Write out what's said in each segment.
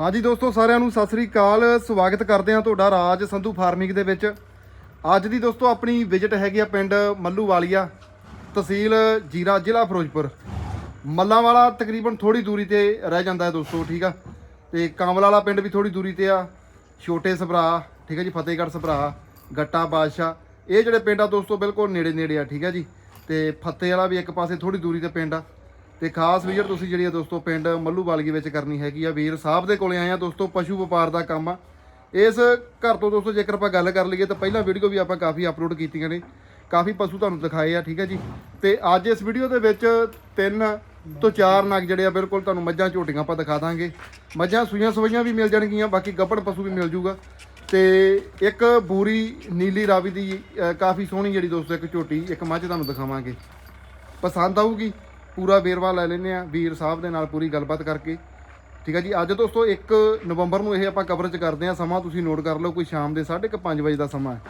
ਹਾਂਜੀ ਦੋਸਤੋ, ਸਾਰਿਆਂ ਨੂੰ ਸਤਿ ਸ੍ਰੀ ਅਕਾਲ। ਸਵਾਗਤ ਕਰਦੇ ਹਾਂ ਤੁਹਾਡਾ ਰਾਜ ਸੰਧੂ ਫਾਰਮਿੰਗ ਦੇ ਵਿੱਚ। ਅੱਜ ਦੀ ਦੋਸਤੋ, ਆਪਣੀ ਵਿਜ਼ਿਟ ਹੈਗੀ ਆ ਪਿੰਡ ਮੱਲੂਵਾਲੀਆ, ਤਹਿਸੀਲ ਜੀਰਾ, ਜ਼ਿਲ੍ਹਾ ਫਿਰੋਜ਼ਪੁਰ। ਮੱਲਾਂ ਵਾਲਾ ਤਕਰੀਬਨ ਥੋੜੀ ਦੂਰੀ ਤੇ ਰਹਿ ਜਾਂਦਾ ਹੈ ਦੋਸਤੋ, ਠੀਕ ਆ? ਤੇ ਕਾਂਵਲ ਵਾਲਾ ਪਿੰਡ ਵੀ ਥੋੜੀ ਦੂਰੀ ਤੇ ਆ। ਛੋਟੇ ਸਭਰਾ, ਠੀਕ ਆ ਜੀ, ਫਤਿਹਗੜ੍ਹ ਸਭਰਾ, ਗੱਟਾ ਬਾਦਸ਼ਾਹ। ਇਹ ਜਿਹੜੇ ਪਿੰਡ ਆ ਦੋਸਤੋ, ਬਿਲਕੁਲ ਨੇੜੇ ਨੇੜੇ ਆ, ਠੀਕ ਆ ਜੀ? ਤੇ ਫਤਿਹ ਵਾਲਾ ਵੀ ਇੱਕ ਪਾਸੇ ਥੋੜੀ ਦੂਰੀ ਤੇ ਪਿੰਡ ਆ। ਤੇ ਖਾਸ ਵਿਜ਼ਿਟ ਤੁਸੀਂ ਜਿਹੜੀ ਆ ਦੋਸਤੋ ਪਿੰਡ ਮੱਲੂ ਬਾਲਗੀ ਵਿੱਚ ਕਰਨੀ ਹੈਗੀ ਆ, ਵੀਰ ਸਾਹਿਬ ਦੇ ਕੋਲੇ ਆਏ ਆ ਦੋਸਤੋ, ਪਸ਼ੂ ਵਪਾਰ ਦਾ ਕੰਮ ਆ। ਇਸ ਘਰ ਤੋਂ ਦੋਸਤੋ ਜੇਕਰ ਆਪਾਂ ਗੱਲ ਕਰ ਲਈਏ ਤਾਂ ਪਹਿਲਾਂ ਵੀਡੀਓ ਵੀ ਆਪਾਂ ਕਾਫੀ ਅਪਲੋਡ ਕੀਤੀਆਂ ਨੇ, ਕਾਫੀ ਪਸ਼ੂ ਤੁਹਾਨੂੰ ਦਿਖਾਏ ਆ, ਠੀਕ ਹੈ ਜੀ। ਤੇ ਅੱਜ ਇਸ ਵੀਡੀਓ ਦੇ ਵਿੱਚ ਤਿੰਨ ਤੋਂ ਚਾਰ ਨਗ ਜਿਹੜੇ ਆ, ਬਿਲਕੁਲ ਤੁਹਾਨੂੰ ਮੱਝਾਂ ਝੋਟੀਆਂ ਆਪਾਂ ਦਿਖਾ ਦਾਂਗੇ। ਮੱਝਾਂ ਸੂਈਆਂ ਸਵਈਆਂ ਵੀ ਮਿਲ ਜਾਣਗੀਆਂ, ਬਾਕੀ ਗੱਭਣ ਪਸ਼ੂ ਵੀ ਮਿਲ ਜੂਗਾ। ਤੇ ਇੱਕ ਬੂਰੀ ਨੀਲੀ ਰਾਵੀ ਦੀ ਕਾਫੀ ਸੋਹਣੀ ਜਿਹੜੀ ਦੋਸਤੋ ਇੱਕ ਝੋਟੀ, ਇੱਕ ਮੱਝ ਤੁਹਾਨੂੰ ਦਿਖਾਵਾਂਗੇ। ਪਸੰਦ ਆਊਗੀ? ਪੂਰਾ ਵੇਰਵਾ ਲੈ ਲੈਨੇ ਆ ਵੀਰ ਸਾਹਿਬ ਦੇ ਨਾਲ ਪੂਰੀ ਗੱਲਬਾਤ ਕਰਕੇ। ਠੀਕ ਹੈ ਜੀ? ਅੱਜ ਦੋਸਤੋ 1 ਨਵੰਬਰ ਨੂੰ ਇਹ ਆਪਾਂ ਕਵਰੇਜ ਕਰਦੇ ਆ ਸਮਾਂ ਤੁਸੀਂ ਨੋਟ ਕਰ ਲਓ, ਕੋਈ ਸ਼ਾਮ ਦੇ 5:30 ਵਜੇ ਦਾ ਸਮਾਂ ਹੈ।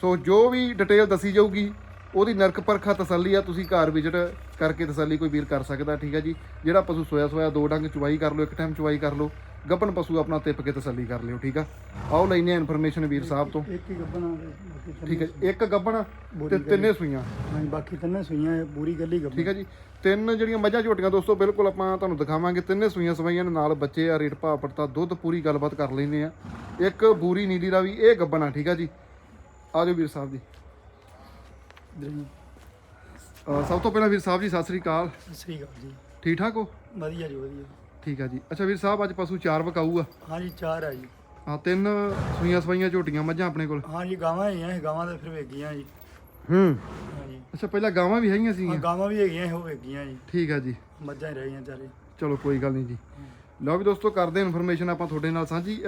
ਸੋ ਜੋ ਵੀ ਡਿਟੇਲ ਦੱਸੀ ਜਾਊਗੀ, ਉਹਦੀ ਨਰਕ ਪਰਖਾ ਤਸੱਲੀ ਆ। ਤੁਸੀਂ ਘਰ ਵਿਜ਼ਿਟ ਕਰਕੇ ਤਸੱਲੀ ਕੋਈ ਵੀਰ ਕਰ ਸਕਦਾ, ਠੀਕ ਹੈ ਜੀ? ਜਿਹੜਾ ਪਸ਼ੂ ਸੋਇਆ ਸੋਇਆ ਦੋ ਡੰਗ ਚੁਵਾਈ ਕਰ ਲਓ, ਇੱਕ ਟਾਈਮ ਚੁਵਾਈ ਕਰ ਲਓ। ਗੱਪਣ ਪਸ਼ੂ ਆਪਣਾ ਤਿੱਪ ਕੇ ਤਸੱਲੀ ਕਰ ਲਿਓ ਠੀਕ ਆ? ਆਓ ਲੈਨੇ ਆ ਇਨਫੋਰਮੇਸ਼ਨ ਵੀਰ ਸਾਹਿਬ ਤੋਂ। ਇੱਕ ਹੀ ਗੱਬਣਾ ਬਾਕੀ ਤਿੰਨ- ਠੀਕ ਹੈ ਜੀ। ਇੱਕ ਗੱਬਣ ਤੇ ਤਿੰਨੇ ਸੂਈਆਂ। ਹਾਂਜੀ ਬਾਕੀ ਤਿੰਨੇ ਸੂਈਆਂ ਇਹ ਪੂਰੀ ਗੱਲੀ ਗੱਬਣ ਠੀਕ ਹੈ ਜੀ। ਤਿੰਨ ਜਿਹੜੀਆਂ ਮੱਝਾਂ ਝੋਟੀਆਂ ਦੋਸਤੋ ਬਿਲਕੁਲ ਆਪਾਂ ਤੁਹਾਨੂੰ ਦਿਖਾਵਾਂਗੇ। ਤਿੰਨੇ ਸੂਈਆਂ ਸਵਾਈਆਂ ਦੇ ਨਾਲ ਬੱਚੇ ਆ ਰੇਟ ਭਾਅ ਪੜਤਾ ਦੁੱਧ ਪੂਰੀ ਗੱਲਬਾਤ ਕਰ ਲੈਂਦੇ ਆ ਇੱਕ ਬੂਰੀ ਨੀਲੀ ਦਾ ਵੀ ਇਹ ਗੱਬਣਾ ਠੀਕ ਆ ਜੀ। ਆ ਜਾਓ ਵੀਰ ਸਾਹਿਬ ਜੀ। ਸਭ ਤੋਂ ਪਹਿਲਾਂ ਵੀਰ ਸਾਹਿਬ ਜੀ ਸਤਿ ਸ੍ਰੀ ਅਕਾਲ। ਸਤਿ ਸ੍ਰੀ ਅਕਾਲ ਜੀ। ਠੀਕ ਠਾਕ ਹੋ? ਵਧੀਆ ਜੀ ਵਧੀਆ। ਠੀਕ ਆ ਜੀ। ਅੱਛਾ ਵੀਰ ਸਾਹਿਬ ਅੱਜ ਪਸ਼ੂ ਚਾਰ ਵਕਾਊ ਆ ਹਾਂਜੀ ਚਾਰ ਆ ਜੀ। ਆ ਤਿੰਨ ਸੂਈਆਂ ਸਵਾਈਆਂ ਝੋਟੀਆਂ ਮੱਝਾਂ ਆਪਣੇ ਕੋਲ? ਹਾਂਜੀ ਗਾਵਾਂ ਹੈਗੀਆਂ ਇਹ ਗਾਵਾਂ ਤਾਂ ਫਿਰ ਵੇਗੀਆਂ ਜੀ। ਹੂੰ। ਹਾਂਜੀ। ਅੱਛਾ ਪਹਿਲਾਂ ਗਾਵਾਂ ਵੀ ਹੈਗੀਆਂ ਹਾਂ ਸੀਗੀਆਂ? ਗਾਵਾਂ ਵੀ ਹੈਗੀਆਂ ਇਹੋ ਵੇਗੀਆਂ ਜੀ। ਠੀਕ ਆ ਜੀ। ਮੱਝਾਂ ਹੀ ਰਹੀਆਂ ਚਾਰੇ। ਚਲੋ ਕੋਈ ਗੱਲ ਨਹੀਂ ਜੀ। ਲਓ ਵੀ ਦੋਸਤੋ ਕਰਦੇ ਇਨਫੋਰਮੇਸ਼ਨ ਆਪਾਂ ਤੁਹਾਡੇ ਨਾਲ ਸਾਂਝੀ।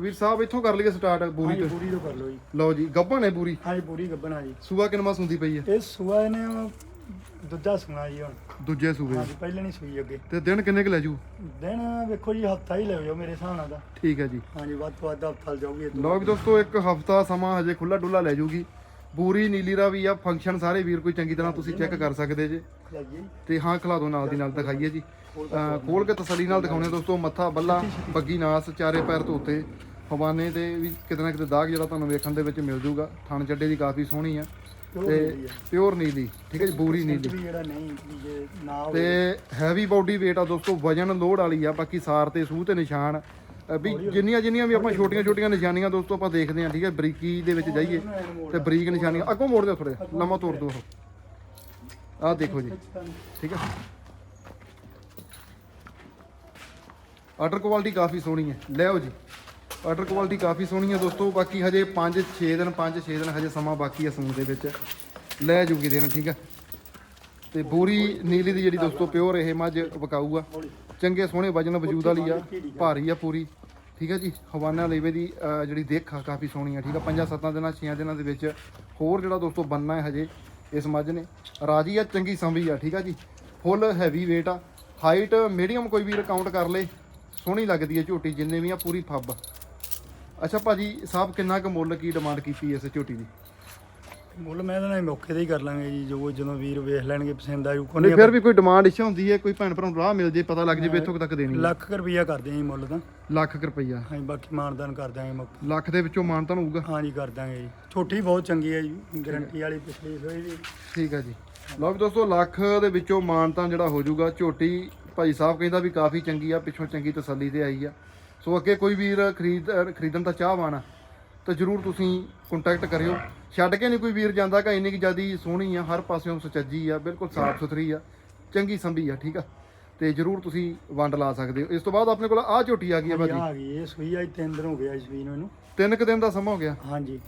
ਵੀਰ ਸਾਹਿਬ ਇੱਥੋਂ ਕਰ ਲਈਏ ਸਟਾਰਟ ਬੂਰੀ ਤੋਂ? ਪੂਰੀ ਤੋਂ ਕਰ ਲਓ ਜੀ। ਲਓ ਜੀ ਗੱਭਣ ਹੈ ਪੂਰੀ ਹਾਂਜੀ ਪੂਰੀ ਗੱਬਣਾ ਜੀ। ਸੂਆ ਕਿੰਨਾ ਸੁੰਦੀ ਪਈ ਹੈ ਇਹ ਸੂਆ ਇਹਨੇ ਉਹ ਦੂਜਾ ਸੂਣਾ ਜੀ ਹੁਣ। ਦੂਜੇ ਸੂਬੇ ਹਾਂਜੀ ਪਹਿਲੇ ਨਹੀਂ ਸੂਈ ਅੱਗੇ। ਤੇ ਦਿਨ ਕਿੰਨੇ ਕੁ ਲੈ ਜੂ? ਦਿਨ ਵੇਖੋ ਜੀ ਹਫਤਾ ਹੀ ਲੈ ਜਾਓ ਮੇਰੇ ਹਿਸਾਬ ਨਾਲ ਤਾਂ। ਠੀਕ ਹੈ ਜੀ। ਹਾਂਜੀ ਵੱਧ ਤੋਂ ਵੱਧ ਹਫਤਾ ਜਾਊਗੀ ਲਓ ਵੀ ਦੋਸਤੋ ਇੱਕ ਹਫਤਾ ਸਮਾਂ ਹਜੇ ਖੁੱਲਾ ਡੁੱਲਾ ਲੈ ਜੂਗੀ। ਬੂਰੀ ਨੀਲੀ ਦਾ ਵੀ ਆ ਫੰਕਸ਼ਨ ਸਾਰੇ ਵੀਰ ਕੋਈ ਚੰਗੀ ਤਰ੍ਹਾਂ ਤੁਸੀਂ ਚੈੱਕ ਕਰ ਸਕਦੇ ਜੇ। ਤੇ ਹਾਂ ਖਿਲਾ ਦੋ ਨਾਲ ਦੀ ਨਾਲ ਦਿਖਾਈਏ ਜੀ। ਅਹ ਖੋਲ ਕੇ ਤਸੱਲੀ ਨਾਲ ਦਿਖਾਉਣੇ ਦੋਸਤੋ ਮੱਥਾ ਬੱਲਾ ਬੱਗੀ ਨਾਸ ਚਾਰੇ ਪੈਰ ਧੋਤੇ। ਹਵਾਨੇ ਦੇ ਵੀ ਕਿਤੇ ਨਾ ਕਿਤੇ ਦਾਗ ਜਿਹੜਾ ਤੁਹਾਨੂੰ ਵੇਖਣ ਦੇ ਵਿੱਚ ਮਿਲ ਜੂਗਾ। ਥਣ ਚੱਡੇ ਦੀ ਕਾਫੀ ਸੋਹਣੀ ਆ। ਤੇ। ਪਿਓਰ ਨੀਲੀ ਠੀਕ ਹੈ ਜੀ ਬੂਰੀ ਨੀਲੀ। ਵੀ ਜਿਹੜਾ ਨਹੀਂ ਜੇ ਨਾ ਹੋਵੇ ਤੇ ਹੈਵੀ। ਬਾਡੀ weight ਆ ਦੋਸਤੋ ਵਜਨ ਲੋਡ ਵਾਲੀ ਆ ਬਾਕੀ ਸਾਰ ਤੇ ਸੂਹ ਤੇ ਨਿਸ਼ਾਨ। ਅ ਵੀ ਜਿੰਨੀਆਂ ਜਿੰਨੀਆਂ ਵੀ ਆਪਾਂ ਛੋਟੀਆਂ ਛੋਟੀਆਂ ਨਿਸ਼ਾਨੀਆਂ ਦੋਸਤੋ ਆਪਾਂ ਦੇਖਦੇ ਹਾਂ ਠੀਕ ਹੈ ਬਰੀਕੀ ਦੇ ਵਿੱਚ ਜਾਈਏ ਤੇ ਬਰੀਕ ਨਿਸ਼ਾਨੀਆਂ। ਅੱਗੋਂ ਮੋੜ ਦਿਓ ਥੋੜੇ ਲੰਮਾ ਤੋੜ ਦਿਓ। ਆਹ ਦੇਖੋ ਜੀ ਠੀਕ ਹੈ। ਆਰਡਰ ਕੁਆਲਿਟੀ ਕਾਫੀ ਸੋਹਣੀ ਹੈ। ਲਿਆਓ ਜੀ। ਆਰਡਰ ਕੁਆਲਿਟੀ ਕਾਫੀ ਸੋਹਣੀ ਹੈ ਦੋਸਤੋ, ਬਾਕੀ ਹਜੇ 5-6 ਦਿਨ 5-6 ਦਿਨ ਹਜੇ ਸਮਾਂ ਬਾਕੀ ਹੈ ਸੂਣ ਦੇ ਵਿੱਚ। ਲੈ ਜੂਗੀ ਦੇਣ, ਠੀਕ ਹੈ ਤੇ ਬੂਰੀ ਨੀਲੀ ਦੀ ਜਿਹੜੀ ਦੋਸਤੋ ਪਿਓਰ ਇਹ ਮੱਝ ਵਕਾਊ ਆ ਚੰਗੇ ਸੋਹਣੇ ਵਜਨ ਵਜੂਦ ਵਾਲੀ ਆ, ਭਾਰੀ ਆ ਪੂਰੀ, ਠੀਕ ਹੈ ਜੀ? ਹਵਾਨਾ ਲੇਵੇ ਦੀ ਜਿਹੜੀ ਦੇਖ ਆ ਕਾਫੀ ਸੋਹਣੀ ਆ, ਠੀਕ ਆ? ਪੰਜਾਂ, ਸੱਤਾਂ ਦਿਨਾਂ, ਛੇਆਂ ਦਿਨਾਂ ਦੇ ਵਿੱਚ ਹੋਰ ਜਿਹੜਾ ਦੋਸਤੋ ਬੰਨਾ ਹੈ ਹਜੇ ਇਸ ਮੱਝ ਨੇ। ਰਾਜੀ ਆ, ਚੰਗੀ ਸੰਭੀ ਆ, ਠੀਕ ਆ ਜੀ? ਫੁੱਲ ਹੈਵੀ weight ਆ। ਹਾਈਟ ਮੀਡੀਅਮ ਕੋਈ ਵੀ ਕਾਊਂਟ ਕਰ ਲੇ, ਸੋਹਣੀ ਲੱਗਦੀ ਹੈ ਝੋਟੀ, ਜਿੰਨੇ ਵੀ ਆ ਪੂਰੀ ਫੱਬ। ਅੱਛਾ ਭਾਜੀ ਸਾਹਿਬ ਕਿੰਨਾ ਕੁ ਮੁੱਲ ਕੀ ਡਿਮਾਂਡ ਕੀਤੀ ਇਸ ਝੋਟੀ ਦੀ? ਮੁੱਲ ਮੈਂ ਤਾਂ ਮੌਕੇ ਤੇ ਹੀ ਕਰ ਲਾਂਗੇ ਜੀ ਜੋ ਜਦੋਂ ਵੀਰ ਵੇਖ ਲੈਣਗੇ ਪਸੰਦ ਆਜੂ ਨਹੀਂ ਫਿਰ ਵੀ ਕੋਈ ਡਿਮਾਂਡ ਇੱਛਾ ਹੁੰਦੀ ਹੈ ਕੋਈ ਭੈਣ ਭਰਾ ਨੂੰ ਰਾਹ ਮਿਲ ਜੇ ਪਤਾ ਲੱਗ ਜੇ ਵੀ ਇੱਥੋਂ ਤੱਕ ਦੇਣੀ ਹੈ। ਲੱਖ ਕੁ ਰੁਪਈਆ ਕਰਦੇ ਆਂ ਜੀ ਮੁੱਲ ਤਾਂ। ਲੱਖ ਕੁ ਰੁਪਈਆ। ਹਾਂਜੀ ਬਾਕੀ ਮਾਨਦਾਨ ਕਰ ਦਾਂਗੇ ਮੌਕੇ ਲੱਖ ਦੇ ਵਿੱਚੋਂ ਮਾਨਤਾਨ ਹੋਊਗਾ? ਹਾਂਜੀ ਕਰ ਦਾਂਗੇ ਜੀ। ਛੋਟੀ ਬਹੁਤ ਚੰਗੀ ਹੈ ਜੀ ਗਾਰੰਟੀ ਵਾਲੀ ਪਿਛਲੀ ਸੋਈ ਵੀ। ਠੀਕ ਹੈ ਜੀ। ਲਓ ਵੀ ਦੋਸਤੋ ਲੱਖ ਦੇ ਵਿੱਚੋਂ ਮਾਨਤਾਨ ਜਿਹੜਾ ਹੋ ਜਾਊਗਾ ਝੋਟੀ ਭਾਈ ਸਾਹਿਬ ਕਹਿੰਦਾ ਵੀ ਕਾਫੀ ਚੰਗੀ ਆ ਪਿੱਛੋਂ ਚੰਗੀ ਤਸੱਲੀ ਤੇ ਆਈ ਆ। ਸੋ ਅੱਗੇ ਕੋਈ ਵੀਰ ਖਰੀਦ ਖਰੀਦਣ ਦਾ ਚਾਹਵਾਨ ਆ ਤਾਂ ਜਰੂਰ ਤੁਸੀਂ ਕੰਟੈਕਟ ਕਰਿਓ। ਛੱਡ ਕੇ ਨਹੀਂ ਕੋਈ ਵੀਰ ਜਾਂਦਾ ਕਿ ਇੰਨੀ ਕਿ ਜਿਆਦੀ ਸੋਹਣੀ ਆ ਹਰ ਪਾਸਿਓਂ ਸੁਚੱਜੀ ਆ ਬਿਲਕੁਲ ਸਾਫ਼ ਸੁਥਰੀ ਆ ਚੰਗੀ ਸੰਭੀ ਆ ਠੀਕ ਆ? ਤੇ ਜਰੂਰ ਤੁਸੀਂ ਵੰਡ ਲਾ ਸਕਦੇ ਹੋ। ਇਸ ਤੋਂ ਬਾਅਦ ਆਪਣੇ ਕੋਲ ਆਹ ਝੋਟੀ ਆ ਗਈ ਆ ਭਾਜੀ। ਆ ਗਈ ਇਹ ਸੂਈ ਅੱਜ ਤਿੰਨ ਦਿਨ ਹੋ ਗਿਆ ਸੂਈ ਨੂੰ ਇਹਨੂੰ। ਤਿੰਨ ਕੁ ਦਿਨ ਦਾ ਸਮਾਂ ਹੋ ਗਿਆ। ਹਾਂਜੀ।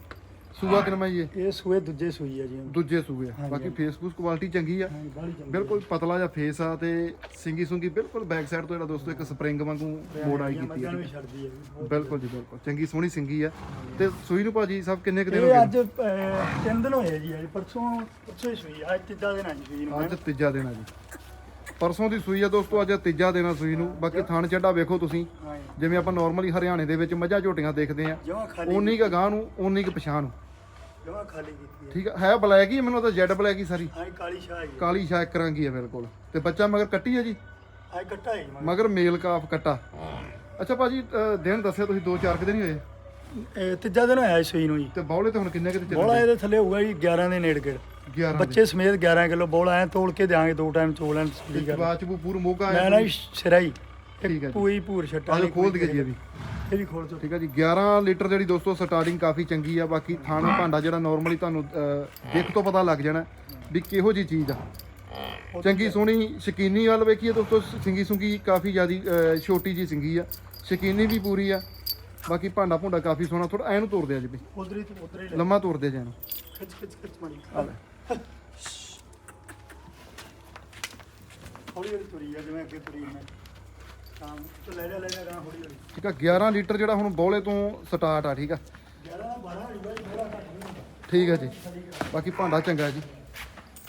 ਸੂਆ ਕਿਨਮਾ ਜੀ ਇਹ ਇਹ ਸੂਏ ਦੂਜੇ ਸੂਈ ਹੈ ਜੀ ਦੂਜੇ ਸੂਏ ਆ। ਹਾਂਜੀ, ਬਾਕੀ ਹਾਂਜੀ। ਫੇਸਬੁੱਕ ਕੁਆਲਿਟੀ ਚੰਗੀ ਆ। ਹਾਂਜੀ ਬਾਹਲੀ ਚੰਗੀ ਬਿਲਕੁਲ ਪਤਲਾ ਜਿਹਾ ਫੇਸ ਆ ਤੇ ਸਿੰਗੀ ਸੁੰਗੀ ਬਿਲਕੁਲ ਬੈਕ ਸਾਈਡ ਤੋਂ ਜਿਹੜਾ ਦੋਸਤੋ ਇੱਕ ਸਪਰਿੰਗ ਵਾਂਗੂ ਮੋੜ ਆਈ ਕੀਤੀ ਮੱਝਾਂ ਹੈ ਨੂੰ ਵੀ ਛੱਡਦੀ ਹੈ ਜੀ ਬਹੁਤ। ਬਿਲਕੁਲ ਜੀ ਬਿਲਕੁਲ। ਚੰਗੀ ਸੋਹਣੀ ਸਿੰਗੀ ਆ। ਤੇ ਸੂਈ ਨੂੰ ਭਾਜੀ ਸਭ ਕਿੰਨੇ ਕੁ ਦਿਨ ਹੋ ਇਹ ਗਏ? ਅੱਜ ਅਹ, ਤਿੰਨ ਦਿਨ ਹੋਏ ਜੀ ਅੱਜ ਪਰਸੋਂ ਪਰਸੋਂ ਹੀ ਸੂਈ ਅੱਜ ਤੀਜਾ ਦਿਨ ਆ ਜੀ ਸੂਈ ਨੂੰ ਅੱਜ ਤੀਜਾ ਦਿਨ ਆ ਜੀ। ਪਰਸੋਂ ਦੀ ਸੂਈ ਆ ਦੋਸਤੋ ਅੱਜ ਤੀਜਾ ਦਿਨ ਆ ਸੂਈ ਨੂੰ। ਬਾਕੀ ਥਣ ਚੱਡਾ ਵੇਖੋ ਤੁਸੀਂ। ਹਾਂ ਜਿਵੇਂ ਆਪਾਂ ਨਾਰਮਲੀ ਹਰਿਆਣੇ ਦੇ ਵਿੱਚ ਮੱਝਾਂ ਝੋਟੀਆਂ ਦੇਖਦੇ ਆ ਖਾਲੀ ਓਨੀ ਕ ਗਾਂ ਨੂੰ ਓਨੀ ਕ ਪਛਾਣ ਨੂੰ। ਜਮਾ ਖਾਲੀ ਕੀਤੀ ਹੈ। ਠੀਕ ਆ ਹੈ ਬਲੈਕ ਹੀ ਆ, ਮੈਨੂੰ ਤਾਂ ਜੈਡ ਬਲੈਕ ਹੀ ਸਾਰੀ। ਹਾਂ ਕਾਲੀ ਸ਼ਾਹ ਹੈ ਕਾਲੀ ਸ਼ਾਇਕ ਕਰਾਂਗੀ ਆ ਬਿਲਕੁਲ ਤੇ ਬੱਚਾ ਮਗਰ ਕੱਟੀ ਆ ਜੀ? ਅੱਜ ਕੱਟਾ ਹੈ ਮਗਰ। ਮਗਰ ਮੇਲ ਕਾਫ ਕੱਟਾ। ਅੱਛਾ ਭਾਜੀ ਅ, ਦਿਨ ਦੱਸਿਆ ਤੁਸੀਂ 2-4 ਦਿਨ ਹੀ ਹੋਏ। ਇਹ ਤੀਜਾ ਦਿਨ ਹੋਇਆ ਸੂਈ ਨੂੰ ਜੀ। ਤੇ ਬੌਲੇ ਤੇ ਹੁਣ ਕਿੰਨੇ ਕਿਤੇ ਬੋਲਾ ਚੱਲੇ ਇਹਦੇ ਥੱਲੇ ਹੋਊਗਾ ਜੀ 11 ਦੇ ਨੇੜੇ ਗੇੜ 11 ਬੱਚੇ ਸਮੇਤ 11 ਕਿਲੋ ਬੋਲਾ ਐ ਤੋਲ ਕੇ ਦਿਆਂਗੇ ਦੋ ਟਾਈਮ ਚੋਲਣ ਠੀਕ ਹੈ ਬਾਅਦ ਚ ਪੂਰ ਮੋਗਾ ਮੈਂ ਨਾ ਜੀ ਸਿਰਾ ਹੀ। ਠੀਕ ਹੈ ਜੀ। ਪੂਈ ਪੂਰ ਛੱਟਾ ਖੋਲ ਦਈਏ ਜੀ ਇਹ ਖੋਲ ਚੋ ਠੀਕ ਹੈ ਜੀ 11 ਲੀਟਰ ਜਿਹੜੀ ਦੋਸਤੋ ਸਟਾਰਟਿੰਗ ਕਾਫੀ ਚੰਗੀ ਆ ਬਾਕੀ ਥਾਣਾ ਭਾਂਡਾ ਜਿਹੜਾ ਨਾਰਮਲੀ ਤੁਹਾਨੂੰ ਦੇਖ ਤੋਂ ਪਤਾ ਲੱਗ ਜਾਣਾ ਵੀ ਕਿਹੋ ਜੀ ਚੀਜ਼ ਆ। ਚੰਗੀ ਸੋਹਣੀ ਸ਼ਕੀਨੀ ਵੱਲ ਵੇਖੀਏ ਦੋਸਤੋ ਸਿੰਗੀ ਸੁੰਗੀ ਕਾਫੀ ਜਿਆਦੀ ਛੋਟੀ ਜੀ ਸਿੰਗੀ ਆ। ਸ਼ਕੀਨੀ ਵੀ ਪੂਰੀ ਆ ਬਾਕੀ ਭਾਂਡਾ ਭੁੰਡਾ ਕਾਫੀ ਸੋਹਣਾ ਥੋੜਾ ਐਨੂੰ ਤੋੜ ਦਿਆ ਜੀ ਵੀ ਉਧਰ ਹੀ ਤੂੰ ਉਧਰ ਹੀ ਲੈ। ਲੰਮਾ ਤੋੜ ਦੇ ਜਾਨੂੰ ਖਿੱਚ ਖਿੱਚ ਖਿੱਚ ਮਾਰੀ। ਆ ਲੈ। ਹੌਲੀ ਹੌਲੀ ਤੁਰੀ ਆ ਜਿਵੇਂ ਅੱਗੇ ਤੁਰੀ ਮੈਂ। ਸ਼ਾਮ ਤੋਂ ਲੈ ਜਾ ਲੈ ਜਾ ਰਾਂ ਹੌਲੀ ਹੌਲੀ। ਠੀਕ ਆ 11 ਲੀਟਰ ਜਿਹੜਾ ਹੁਣ ਬੌਲੇ ਤੋਂ ਸਟਾਰਟ ਆ ਠੀਕ ਆ। 11 ਦਾ 12 ਹੋਈ ਬਾਈ ਥੋੜਾ ਘੱਟ ਨਹੀਂ ਹੁੰਦਾ। ਠੀਕ ਹੈ ਜੀ। ਬਾਕੀ ਭਾਂਡਾ ਚੰਗਾ ਜੀ।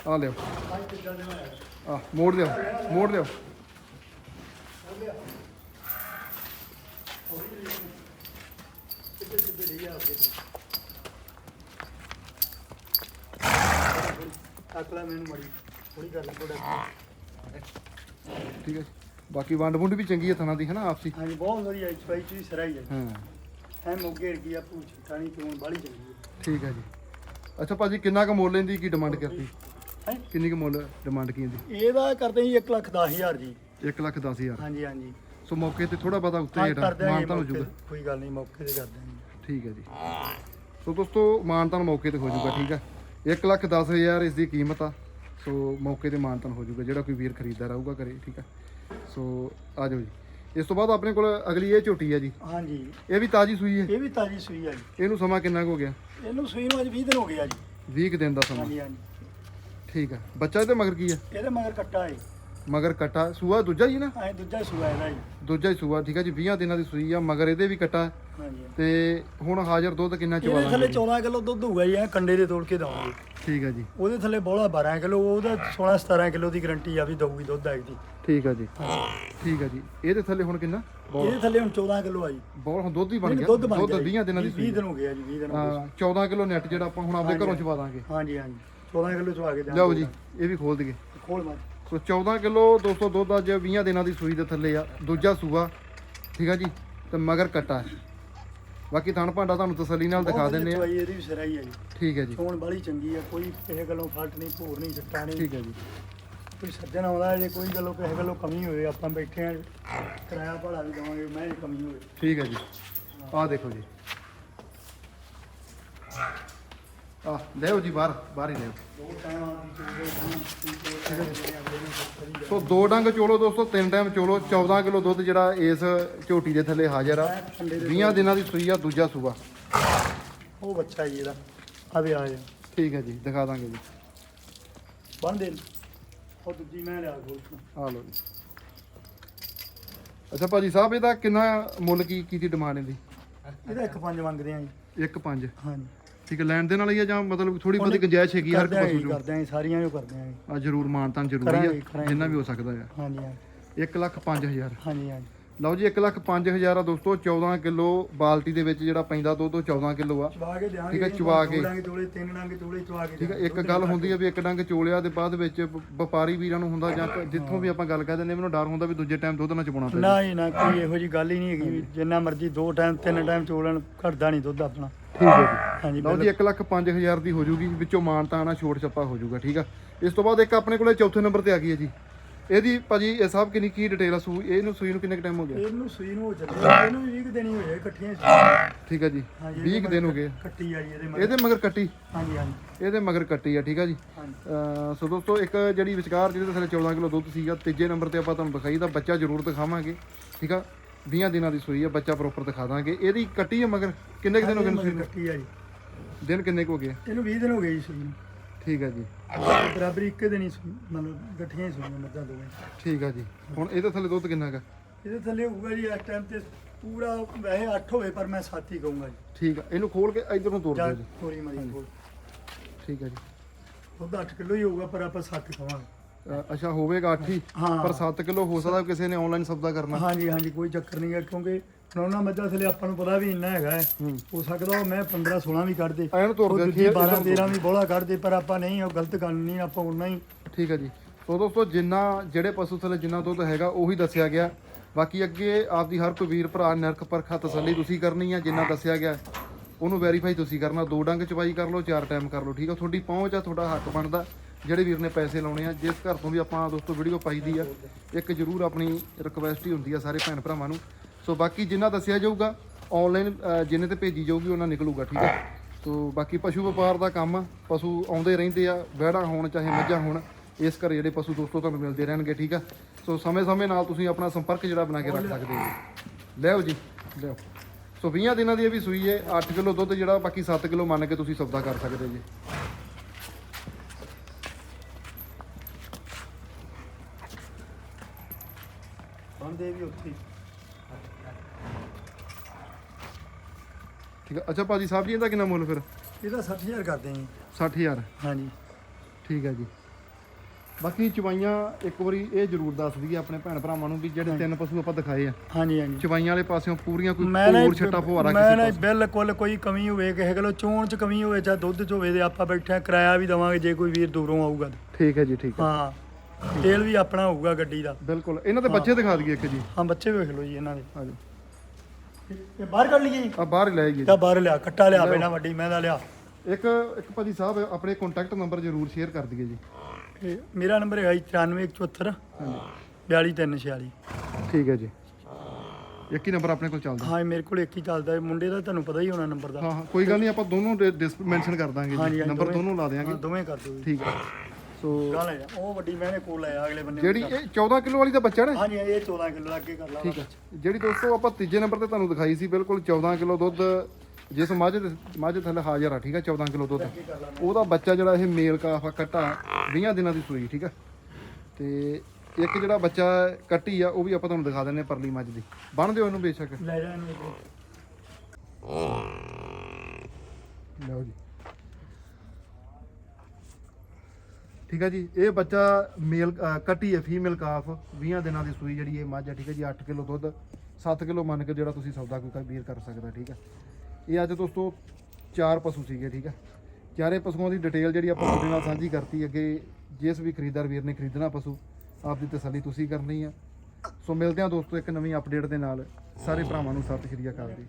ਆ ਲਿਓ। ਅੱਜ ਕਿੱਦਾਂ ਦੇ ਹੋਇਆ ਆ ਮੋੜ ਦਿਓ ਮੋੜ ਲਈ ਆ ਅੱਗੇ ਅਕਲਾ ਮੈਨੂੰ ਮੜੀ ਥੋੜੀ ਕਰ ਲੈ ਥੋੜਾ ਠੀਕ ਹੈ ਜੀ। ਬਾਕੀ ਵੰਡ ਵੁੰਡ ਵੀ ਚੰਗੀ ਹੈ ਥਣਾ ਦੀ ਹੈ ਨਾ ਆਪਸੀ? ਹਾਂਜੀ ਬਹੁਤ ਵਧੀਆ ਚਵਾਈ ਚੀ ਸਰਾਈ ਹੈ ਹਾਂ। ਐ ਮੋਗੇ ਰਕੀ ਆ ਪੂਛ ਟਾਣੀ ਚੋਣ ਬਾਲੀ ਚੰਗੀ ਠੀਕ ਹੈ ਜੀ। ਅੱਛਾ ਭਾਜੀ ਕਿੰਨਾ ਕੁ ਮੁੱਲ ਲੈਂਦੀ ਕੀ ਡਿਮਾਂਡ ਕਰਦੀ? ਹੈ? ਕਿੰਨੀ ਕੁ ਮੁੱਲ ਡਿਮਾਂਡ ਕੀ ਇਹਦੀ? ਇਹਦਾ ਕਰਦੇ ਜੀ 1 ਲੱਖ 10 ਹਜ਼ਾਰ ਜੀ। 1 ਲੱਖ 10 ਹਜ਼ਾਰ। ਹਾਂਜੀ ਹਾਂਜੀ। ਸੋ ਮੌਕੇ ਤੇ ਥੋੜਾ ਬਹੁਤਾ ਉੱਤੇ ਹਾਂ ਜਿਹੜਾ ਕਰ ਦਿਆਂਗੇ ਮਾਨਤਾਨ ਹੋ ਮੌਕੇ ਜਾਊਗਾ। ਕੋਈ ਗੱਲ ਨਹੀਂ ਮੌਕੇ ਤੇ ਕਰ ਦਿਆਂਗੇ। ਠੀਕ ਹੈ ਜੀ। ਸੋ ਦੋਸਤੋ ਮਾਨਤਾਨ ਮੌਕੇ ਤੇ ਹੋ ਜਾਊਗਾ ਠੀਕ ਹੈ 1 ਲੱਖ 10 ਹਜ਼ਾਰ ਇਸ ਦੀ ਕੀਮਤ ਆ। ਸੋ ਮੌਕੇ ਤੇ ਮਾਨਤਾਨ ਹੋ ਜਾਊਗਾ ਜਿਹੜਾ ਕੋਈ ਵੀਰ ਖਰੀਦਦਾ ਰਹੂਗਾ ਘਰੇ ਠੀਕ ਹੈ ਸੋ ਆ ਜਾਓ ਜੀ। ਇਸ ਤੋਂ ਬਾਅਦ ਆਪਣੇ ਕੋਲ ਅਗਲੀ ਇਹ ਝੋਟੀ ਹੈ ਜੀ। ਹਾਂਜੀ। ਇਹ ਵੀ ਤਾਜੀ ਸੂਈ ਹੈ? ਇਹ ਵੀ ਤਾਜੀ ਸੂਈ ਆ ਜੀ। ਇਹਨੂੰ ਸਮਾਂ ਕਿੰਨਾ ਕੁ ਹੋ ਗਿਆ? ਇਹਨੂੰ ਸੂਈ ਨੂੰ ਅੱਜ 20 ਦਿਨ ਹੋ ਗਏ ਆ ਜੀ। 20 ਕੁ ਦਿਨ ਦਾ ਸਮਾਂ। ਹਾਂਜੀ ਹਾਂਜੀ। ਠੀਕ ਹੈ ਬੱਚਾ ਇਹਦੇ ਮਗਰ ਕੀ ਹੈ ਇਹਦੇ ਮਗਰ ਕੱਟਾ ਹੈ ਮਗਰ ਕਟਾ ਸੂਆ ਦੂਜਾ ਹੀ ਨਾ? ਐ ਦੂਜਾ ਸੂਆ ਇਹਦਾ ਜੀ। ਦੂਜਾ ਹੀ ਸੂਆ ਠੀਕ ਹੈ ਜੀ 20 ਦਿਨਾਂ ਦੀ ਸੂਈ ਆ ਮਗਰ ਇਹਦੇ ਵੀ ਕਟਾ। ਹਾਂਜੀ। ਤੇ ਹੁਣ ਹਾਜ਼ਰ ਦੁੱਧ ਕਿੰਨਾ ਚਵਾ ਇਹਦੇ ਥੱਲੇ ਲਾਂਗੇ 14 ਕਿਲੋ ਦੁੱਧ ਹੋਊਗਾ ਜੀ ਐ ਕੰਡੇ ਦੇ ਤੋੜ ਕੇ ਦਵਾਂਗੇ। ਠੀਕ ਹੈ ਜੀ। ਉਹਦੇ ਥੱਲੇ ਬੋਲਾ 12 ਕਿਲੋ ਉਹਦਾ 16 17 ਕਿਲੋ ਦੀ ਗਰੰਟੀ ਆ ਵੀ ਦਊਗੀ ਦੁੱਧ ਆਈ ਦੀ ਠੀਕ ਹੈ ਜੀ। ਠੀਕ ਹੈ ਜੀ। ਇਹਦੇ ਥੱਲੇ ਹੁਣ ਕਿੰਨਾ? ਇਹਦੇ ਥੱਲੇ ਹੁਣ 14 ਕਿਲੋ ਆ ਜੀ। ਬਹੁਤ ਹੁਣ ਦੁੱਧ ਹੀ ਬਣ ਗਿਆ। ਦੁੱਧ ਬਣ ਗਿਆ 20 ਦਿਨਾਂ ਦੀ 20 ਸੂਈ ਦਿਨ ਹੋ ਗਏ ਆ ਜੀ 20 ਦਿਨ ਹੋ ਗਏ। ਹਾਂ 14 ਕਿਲੋ ਨੈਟ ਜਿਹੜਾ ਆਪਾਂ ਹੁਣ ਆਪਦੇ ਘਰੋਂ ਚਵਾ ਦਾਂਗੇ ਹਾਂਜੀ ਹਾਂਜੀ। 14 ਕਿਲੋ ਚਵਾ ਕੇ ਜਾਣਾ ਲਓ ਜੀ ਇਹ ਵੀ ਖੋਲ ਦਈਏ। ਖੋਲ ਮਾਰ। ਸੋ 14 ਕਿਲੋ 200 ਦੁੱਧ ਅੱਜ 20 ਦਿਨਾਂ ਦੀ ਸੂਈ ਦੇ ਥੱਲੇ ਆ। ਦੂਜਾ ਸੂਆ ਠੀਕ ਹੈ ਜੀ? ਤੇ ਮਗਰ ਕਟਾ। ਬਾਕੀ ਥਣ ਭਾਂਡਾ ਤੁਹਾਨੂੰ ਤਸੱਲੀ ਨਾਲ ਦਿਖਾ ਦਿੰਨੇ ਆ। ਇਹਦੀ ਵੀ ਸਿਰਾ ਹੀ ਆ ਜੀ। ਠੀਕ ਹੈ ਜੀ। ਚੋਣ ਬਾਲੀ ਚੰਗੀ ਆ ਕੋਈ ਕਿਸੇ ਗੱਲੋਂ ਫਾਲਟ ਨਹੀਂ ਭੂਰ ਨਹੀਂ ਸੱਟਾ ਨਹੀਂ। ਠੀਕ ਹੈ ਜੀ। ਕੋਈ ਸੱਜਣ ਆਉਂਦਾ ਜੇ ਕੋਈ ਗੱਲੋਂ ਕਿਸੇ ਗੱਲੋਂ ਕਮੀ ਹੋਵੇ ਆਪਾਂ ਬੈਠੇ ਆ ਕਿਰਾਇਆ ਭਾੜਾ ਵੀ ਦਵਾਂਗੇ ਮੈਂ ਜੇ ਕਮੀ ਹੋਵੇ। ਠੀਕ ਹੈ ਜੀ। ਆਹ ਦੇਖੋ ਜੀ। ਆਹ ਲਿਓ ਜੀ ਬਾਹਰ ਬਾਹਰ ਹੀ ਲਿਓ ਸੋ ਦੋ ਡੰਗ ਚੋਲੋ ਦੋਸਤੋ ਤਿੰਨ ਟਾਈਮ ਚੋਲੋ। 14 ਕਿਲੋ ਦੁੱਧ ਜਿਹੜਾ ਇਸ ਝੋਟੀ ਦੇ ਥੱਲੇ ਹਾਜ਼ਰ ਆ। 20 ਦਿਨਾਂ ਦੀ ਸੂਈ ਆ ਦੂਜਾ ਸੂਆ। ਉਹ ਬੱਚਾ ਜੀ ਇਹਦਾ। ਆ ਵੀ ਆ ਜਾ ਠੀਕ ਹੈ ਜੀ ਦਿਖਾ ਦਾਂਗੇ ਜੀ। ਬੰਨ ਦੇ। ਉਹ ਦੂਜੀ ਮੈਂ ਲਿਆ ਗੋਲ ਆ ਲਓ ਜੀ। ਅੱਛਾ ਭਾਜੀ ਸਾਹਿਬ ਇਹਦਾ ਕਿੰਨਾ ਮੁੱਲ ਕੀ ਕੀਤੀ ਡਿਮਾਂਡ ਇਹਦੀ? ਇਹਦਾ ਇੱਕ ਪੰਜ ਮੰਗਦੇ ਆ ਜੀ। 1.5 ਹਾਂਜੀ। ਠੀਕ ਹੈ ਲੈਣ ਦੇ ਨਾਲ ਹੀ ਆ ਜਾਂ ਮਤਲਬ ਥੋੜੀ ਬਹੁਤੀ ਗੁੰਜਾਇਸ਼ ਹੈਗੀ ਹਰ ਕਰਦੇ ਇੱਕ ਆ ਪਸ਼ੂ ਜੀ ਚੋਂ ਕਰਦੇ ਆ ਜੀ, ਸਾਰੀਆਂ ਨੂੰ ਕਰਦੇ ਆ ਜੀ ਆ ਜ਼ਰੂਰ ਮਾਨਤਾਨ ਜ਼ਰੂਰੀ ਕਰਾਂਗੇ, ਆ ਕਰਾਂਗੇ। ਜਿੰਨਾ ਵੀ ਹੋ ਸਕਦਾ ਆ। ਹਾਂਜੀ ਹਾਂਜੀ। 1 ਲੱਖ 5000 ਹਾਂਜੀ ਹਾਂਜੀ। ਲਓ ਜੀ 1 ਲੱਖ 5000 ਆ ਦੋਸਤੋ 14 ਕਿਲੋ ਬਾਲਟੀ ਦੇ ਵਿੱਚ ਜਿਹੜਾ ਪੈਂਦਾ ਦੁੱਧ ਉਹ 14 ਕਿਲੋ ਆ। ਚਵਾ ਕੇ ਦਿਆਂਗੇ ਠੀਕ ਹੈ, ਚਵਾ ਦੋ ਕੇ। ਡੰਗ ਚੋਲੇ ਤਿੰਨ ਡੰਗ ਚੋਲੇ ਚਵਾ ਕੇ ਠੀਕ ਹੈ। ਇੱਕ ਗੱਲ ਹੁੰਦੀ ਆ ਵੀ ਇੱਕ ਡੰਗ ਚੋਲਿਆ ਦੇ ਬਾਅਦ ਵਿੱਚ ਵਪਾਰੀ ਵੀਰਾਂ ਨੂੰ ਹੁੰਦਾ ਜਾਂ ਜਿੱਥੋਂ ਵੀ ਆਪਾਂ ਗੱਲ ਕਹਿ ਦਿੰਦੇ ਮੈਨੂੰ ਡਰ ਹੁੰਦਾ ਵੀ ਦੂਜੇ ਟਾਈਮ ਦੁੱਧ ਨਾ ਚਪਾਉਣਾ ਪੈ ਨਾ ਜੀ ਨਾ ਕੋਈ ਇਹੋ ਜੀ ਗੱਲ ਹੀ ਨਹੀਂ ਹੈਗੀ ਜਿੰਨਾ ਮਰਜ਼ੀ ਦੋ ਟਾਈਮ ਤਿੰਨ ਟਾਈਮ ਚੋਲਣ ਘਟਦਾ ਨਹੀਂ ਦੁੱਧ ਆਪਣਾ। ਠੀਕ ਹੈ ਜੀ। ਹਾਂਜੀ ਲਓ ਜੀ 1 ਲੱਖ 5000 ਦੀ ਹੋ ਜੂਗੀ ਵਿੱਚੋਂ ਮਾਨਤਾ ਆਣਾ ਛੋਟ ਛੱਪਾ ਹੋ ਜੂਗਾ ਠੀਕ ਆ। ਇਸ ਤੋਂ ਬਾਅਦ ਇੱਕ ਆਪਣੇ ਕੋਲੇ ਚੌਥੇ ਨੰਬਰ ਤੇ ਆ ਗਈ ਹੈ ਜੀ। ਇਹਦੀ ਭਾਜੀ ਇਹ ਸਭ ਕਿੰਨੀ ਕੀ ਡਿਟੇਲ ਆ ਸੂ ਇਹਨੂੰ ਸੂਈ ਨੂੰ ਕਿੰਨੇ ਟਾਈਮ ਹੋ ਗਿਆ? ਇਹਨੂੰ ਸੂਈ ਨੂੰ ਹੋ ਚੱਲੇ ਇਹਨੂੰ ਵੀ 20 ਦਿਨ ਹੀ ਹੋਏ ਇਕੱਠੀਆਂ ਸੂਈਆਂ। ਠੀਕ ਆ ਜੀ। ਹਾਂਜੀ 20 ਕੁ ਦਿਨ ਹੋ ਗਏ। ਕੱਟੀ ਆ ਜੀ ਇਹਦੇ ਮਗਰ। ਇਹਦੇ ਮਗਰ ਕੱਟੀ? ਹਾਂਜੀ ਹਾਂਜੀ। ਇਹਦੇ ਮਗਰ ਕੱਟੀ ਆ ਠੀਕ ਆ ਜੀ। ਹਾਂਜੀ। ਅਹ ਸੋ ਦੋਸਤੋ ਇੱਕ ਜਿਹੜੀ ਵਿਚਕਾਰ ਜਿਹਦੇ ਥੱਲੇ 14 ਕਿਲੋ ਦੁੱਧ ਸੀਗਾ ਤੀਜੇ ਨੰਬਰ ਤੇ ਆਪਾਂ ਤੁਹਾਨੂੰ ਦਿਖਾਈ ਦਾ ਬੱਚਾ ਜ਼ਰੂਰ ਦਿਖਾਵਾਂਗੇ ਠੀਕ ਆ? 20 ਦਿਨਾਂ ਦੀ ਸੂਈ ਆ ਬੱਚਾ ਪ੍ਰੋਪਰ ਦਿਖਾ ਦਾਂਗੇ। ਇਹਦੀ ਕੱਟੀ ਆ ਮਗਰ? ਕਿੰਨੇ ਕੁ ਦਿਨ ਹੋ ਗਏ ਨੇ ਸੂਈ ਨੂੰ? ਕੱਟੀ ਆ ਜੀ। ਦਿਨ ਕਿੰਨੇ ਕੁ ਹੋ ਗਏ? ਇਹਨੂੰ 20 ਦਿਨ ਹੋ ਗਏ ਜੀ ਸੂਈ ਨੂੰ। ਠੀਕ ਆ ਜੀ। ਬਰਾਬਰੀ ਇੱਕੇ ਦਿਨ ਹੀ ਮਤਲਬ ਗੱਠੀਆਂ ਹੀ ਸੂਈਆਂ ਮੱਝਾਂ ਦੋਵੇਂ। ਠੀਕ ਆ ਜੀ। ਹੁਣ ਇਹਦੇ ਥੱਲੇ ਦੁੱਧ ਕਿੰਨਾ ਕਾ ਇਹਦੇ ਥੱਲੇ ਹੋਊਗਾ ਜੀ ਇਸ ਟਾਈਮ ਤੇ ਪੂਰਾ ਵੈਸੇ 8 ਹੋਵੇ ਪਰ ਮੈਂ 7 ਹੀ ਕਹੂੰਗਾ ਜੀ। ਠੀਕ ਆ। ਇਹਨੂੰ ਖੋਲ ਕੇ ਇਧਰ ਨੂੰ ਤੋੜ ਦਿਓ ਜੀ ਥੋੜੀ ਮਰੀ ਕੋਲ ਠੀਕ ਆ ਜੀ। ਉਹਦਾ 8 ਕਿਲੋ ਹੀ ਹੋਊਗਾ ਪਰ ਆਪਾਂ 7 ਕਵਾਂਗੇ। ਅਹ ਅੱਛਾ ਹੋਵੇਗਾ 8 ਹੀ ਹਾਂ। ਪਰ 7 ਕਿਲੋ ਹੋ ਸਕਦਾ ਕਿਸੇ ਨੇ ਆਨਲਾਈਨ ਸੌਦਾ ਕਰਨਾ। ਹਾਂਜੀ ਹਾਂਜੀ ਕੋਈ ਚੱਕਰ ਨਹੀਂ ਹੈ ਕਿਉਂਕਿ ਨੌਨਾ ਮੱਝਾਂ ਥੱਲੇ ਆਪਾਂ ਨੂੰ ਪਤਾ ਵੀ ਇੰਨਾ ਹੈਗਾ ਹੈ। ਹੂੰ। ਸਕਦਾ ਉਹ ਮੈਂ 15 16 ਵੀ ਕੱਢ ਦੇ। ਐਨ ਦੂਜੀ ਖੇਲ 12 13 ਵੀ ਬੋਲਾ ਕੱਢ ਦੇ ਪਰ ਆਪਾਂ ਨਹੀਂ ਉਹ ਗਲਤ ਗੱਲ ਨਹੀਂ ਆਪਾਂ ਉਨਾ ਹੀ ਠੀਕ ਹੈ ਜੀ। ਸੋ ਦੋਸਤੋ ਜਿੰਨਾ ਜਿਹੜੇ ਪਸ਼ੂ ਥੱਲੇ ਜਿੰਨਾ ਦੁੱਧ ਹੈਗਾ ਉਹੀ ਦੱਸਿਆ ਗਿਆ। ਬਾਕੀ ਅੱਗੇ ਆਪਦੀ ਹਰ ਕੋਈ ਵੀਰ ਭਰਾ ਨਰਕ ਪਰਖਾ ਤਸੱਲੀ ਤੁਸੀਂ ਕਰਨੀ ਆ ਜਿੰਨਾ ਦੱਸਿਆ ਗਿਆ ਉਹਨੂੰ ਵੈਰੀਫਾਈ ਤੁਸੀਂ ਕਰਨਾ। ਦੋ ਡੰਗ ਚਵਾਈ ਕਰ ਲਓ ਚਾਰ ਟਾਈਮ ਕਰ ਲਓ ਠੀਕ ਆ? ਤੁਹਾਡੀ ਪਹੁੰਚ ਆ ਤੁਹਾਡਾ ਹੱਕ ਬਣਦਾ। ਜਿਹੜੇ ਵੀਰ ਨੇ ਪੈਸੇ ਲਾਉਣੇ ਆ ਜਿਸ ਘਰ ਤੋਂ ਵੀ ਆਪਾਂ ਦੋਸਤੋ ਵੀਡੀਓ ਪਾਈ ਦੀ ਆ ਇੱਕ ਜ਼ਰੂਰ ਆਪਣੀ ਰਿਕਵੈਸਟ ਹੀ ਹੁੰਦੀ ਆ ਸਾਰੇ ਭੈਣ ਭਰਾਵਾਂ ਨੂੰ। ਸੋ ਬਾਕੀ ਜਿੰਨਾ ਦੱਸਿਆ ਜਾਊਗਾ ਆਨਲਾਈਨ ਜਿੰਨੇ ਤੇ ਭੇਜੀ ਜਾਊਗੀ ਉਹਨਾਂ ਨਿਕਲੂਗਾ ਠੀਕ ਆ ਸੋ ਬਾਕੀ ਪਸ਼ੂ ਵਪਾਰ ਦਾ ਕੰਮ ਆ ਪਸ਼ੂ ਆਉਂਦੇ ਰਹਿੰਦੇ ਆ ਵਹਿੜਾਂ ਹੋਣ ਚਾਹੇ ਮੱਝਾਂ ਹੋਣ ਇਸ ਘਰ ਜਿਹੜੇ ਪਸ਼ੂ ਦੋਸਤੋ ਤੁਹਾਨੂੰ ਮਿਲਦੇ ਰਹਿਣਗੇ ਠੀਕ ਆ? ਸੋ ਸਮੇਂ-ਸਮੇਂ ਨਾਲ ਤੁਸੀਂ ਆਪਣਾ ਸੰਪਰਕ ਜਿਹੜਾ ਬਣਾ ਕੇ ਰੱਖ ਸਕਦੇ ਹੋ। ਲਿਆਓ ਜੀ ਲਿਆਓ। ਸੋ 20 ਦਿਨਾਂ ਦੀ ਇਹ ਵੀ ਸੂਈ ਹੈ 8 ਕਿਲੋ ਦੁੱਧ ਜਿਹੜਾ ਬਾਕੀ 7 ਕਿਲੋ ਮੰਨ ਕੇ ਤੁਸੀਂ ਸੌਦਾ ਕਰ ਸਕਦੇ ਜੀ। ਬੰਦੇ ਵੀ ਉੱਥੇ ਠੀਕ ਆ। ਅੱਛਾ ਭਾਜੀ ਸਾਹਿਬ ਜੀ ਇਹਦਾ ਕਿੰਨਾ ਮੁੱਲ ਫਿਰ? ਇਹਦਾ 60000 ਕਰਦੇ ਜੀ। 60000 ਹਾਂਜੀ। ਠੀਕ ਹੈ ਜੀ। ਬਾਕੀ ਚਵਾਈਆਂ ਇੱਕ ਵਾਰੀ ਇਹ ਜ਼ਰੂਰ ਦੱਸ ਦਈਏ ਆਪਣੇ ਭੈਣ ਭਰਾਵਾਂ ਨੂੰ ਵੀ ਜਿਹੜੇ ਤਿੰਨ ਪਸ਼ੂ ਆਪਾਂ ਦਿਖਾਏ ਆ। ਹਾਂਜੀ ਹਾਂਜੀ। ਚਵਾਈਆਂ ਵਾਲੇ ਪਾਸਿਓਂ ਪੂਰੀਆਂ ਕੋਈ ਮੈਂ ਹੋਰ ਛੱਟਾ ਫੁਹਾਰਾ ਮੈਂ ਕਿਸੇ ਪਾਸੇ। ਬਿਲਕੁਲ ਕੋਈ ਕਮੀ ਹੋਵੇ ਕਿਸੇ ਗੱਲੋਂ ਚੋਣ ਚ ਕਮੀ ਹੋਵੇ ਜਾਂ ਦੁੱਧ ਚ ਹੋਵੇ ਤੇ ਆਪਾਂ ਬੈਠੇ ਆ, ਕਿਰਾਇਆ ਵੀ ਦਵਾਂਗੇ ਜੇ ਕੋਈ ਵੀਰ ਦੂਰੋਂ ਆਊਗਾ। ਠੀਕ ਹੈ ਜੀ ਠੀਕ ਹੈ ਹਾਂ ਤੇਲ ਵੀ ਆਪਣਾ ਹੋਊਗਾ ਗੱਡੀ ਦਾ। ਬਿਲਕੁਲ। ਇਹਨਾਂ ਦੇ ਬੱਚੇ ਦਿਖਾ ਦਈਏ ਇੱਕ ਜੀ। ਹਾਂ ਬੱਚੇ ਵੇਖ ਲਓ ਜੀ ਇਹਨਾਂ ਦੇ। ਜਾਓ ਇਹ ਬਾਹਰ ਕੱਢ ਲਈਏ ਜੀ। ਆ ਬਾਹਰ ਹੀ ਲੈ ਜਾਈਏ ਤਾਂ ਬਾਹਰ ਲਿਆ ਕੱਟਾ ਲਿਆ ਪਹਿਲਾਂ ਵੱਡੀ ਮੈਂ ਦਾ ਲਿਆ। ਇੱਕ ਇੱਕ ਭਾਜੀ ਸਾਹਿਬ ਆਪਣੇ ਕੰਟੈਕਟ ਨੰਬਰ ਜ਼ਰੂਰ ਸ਼ੇਅਰ ਕਰ ਦਈਏ ਜੀ। ਇਹ ਮੇਰਾ ਨੰਬਰ ਹੈਗਾ ਜੀ 9474 42346 ਠੀਕ ਹੈ ਜੀ। ਇੱਕ ਹੀ ਨੰਬਰ ਆਪਣੇ ਕੋਲ ਚੱਲਦਾ। ਹਾਂ ਇਹ ਮੇਰੇ ਕੋਲ ਇੱਕ ਹੀ ਚੱਲਦਾ ਹੈ। ਮੁੰਡੇ ਦਾ ਤੁਹਾਨੂੰ ਪਤਾ ਹੀ ਹੋਣਾ ਨੰਬਰ ਦਾ। ਹਾਂ ਹਾਂ ਕੋਈ ਗੱਲ ਨਹੀਂ ਆਪਾਂ ਦੋਨੋਂ ਮੈਂਸ਼ਨ ਕਰ ਦਾਂਗੇ ਹਾਂਜੀ, ਜੀ। ਹਾਂਜੀ, ਨੰਬਰ ਦੋਵੇਂ- ਦੋਨੋਂ ਲਾ ਹਾਂ ਦੋਵੇਂ ਕਰ ਦਿਓ ਜੀ। ਠੀਕ ਹੈ। ਸੋ ਗਾਲ ਹੈ ਉਹ ਵੱਡੀ ਮੈਨੇ ਕੋਲ ਆਇਆ ਅਗਲੇ ਬੰਨੇ ਜਿਹੜੀ ਇਹ 14 ਕਿਲੋ ਵਾਲੀ ਦਾ ਬੱਚਾ ਨਾ। ਹਾਂਜੀ ਇਹ 14 ਕਿਲੋ ਅੱਗੇ ਕਰ ਲਾ ਠੀਕ ਹੈ ਜਿਹੜੀ ਦੋਸਤੋ ਆਪਾਂ ਤੀਜੇ ਨੰਬਰ ਤੇ ਤੁਹਾਨੂੰ ਦਿਖਾਈ ਸੀ ਬਿਲਕੁਲ 14 ਕਿਲੋ ਦੁੱਧ ਜਿਸ ਮੱਝ ਦੇ ਮੱਝ ਥੱਲੇ ਹਾਜ਼ਰ ਆ ਠੀਕ ਹੈ 14 ਕਿਲੋ ਦੁੱਧ। ਉਹਦਾ ਬੱਚਾ ਜਿਹੜਾ ਇਹ ਮੇਲ ਕਾਫਾ ਕੱਟਾ 20 ਦਿਨਾਂ ਦੀ ਸੂਈ ਠੀਕ ਹੈ ਤੇ ਇੱਕ ਜਿਹੜਾ ਬੱਚਾ ਕੱਟੀ ਆ ਉਹ ਵੀ ਆਪਾਂ ਤੁਹਾਨੂੰ ਦਿਖਾ ਦਿੰਨੇ ਪਰਲੀ ਮੱਝ ਦੀ। ਬੰਨ ਦਿਓ ਇਹਨੂੰ ਬੇਸ਼ੱਕ। ਲੈ ਜਾ ਇਹਨੂੰ ਇੱਧਰ। ਲਓ ਜੀ। ਠੀਕ ਹੈ ਜੀ, ਇਹ ਬੱਚਾ ਮੇਲ ਕੱਟੀ ਹੈ ਫੀਮੇਲ ਕਾਫ 20 ਦਿਨਾਂ ਦੀ ਸੂਈ ਜਿਹੜੀ ਇਹ ਮੱਝ ਹੈ, ਠੀਕ ਹੈ ਜੀ 8 ਕਿਲੋ ਦੁੱਧ 7 ਕਿਲੋ ਮੰਨ ਕੇ ਜਿਹੜਾ ਤੁਸੀਂ ਸੌਦਾ ਕੋਈ ਵੀਰ ਕਰ ਸਕਦਾ, ਠੀਕ ਹੈ। ਇਹ ਅੱਜ ਦੋਸਤੋ ਚਾਰ ਪਸ਼ੂ ਸੀਗੇ, ਠੀਕ ਹੈ। ਚਾਰੇ ਪਸ਼ੂਆਂ ਦੀ ਡਿਟੇਲ ਜਿਹੜੀ ਆਪਾਂ ਤੁਹਾਡੇ ਨਾਲ ਸਾਂਝੀ ਕਰਤੀ ਅੱਗੇ, ਜਿਸ ਵੀ ਖਰੀਦਦਾਰ ਵੀਰ ਨੇ ਖਰੀਦਣਾ ਪਸ਼ੂ, ਆਪ ਦੀ ਤਸੱਲੀ ਤੁਸੀਂ ਕਰਨੀ ਆ ਸੋ ਮਿਲਦੇ ਹਾਂ ਦੋਸਤੋ ਇੱਕ ਨਵੀਂ ਅਪਡੇਟ ਦੇ ਨਾਲ। ਸਾਰੇ ਭਰਾਵਾਂ ਨੂੰ ਸਤਿ ਸ਼੍ਰੀ ਅਕਾਲ ਜੀ।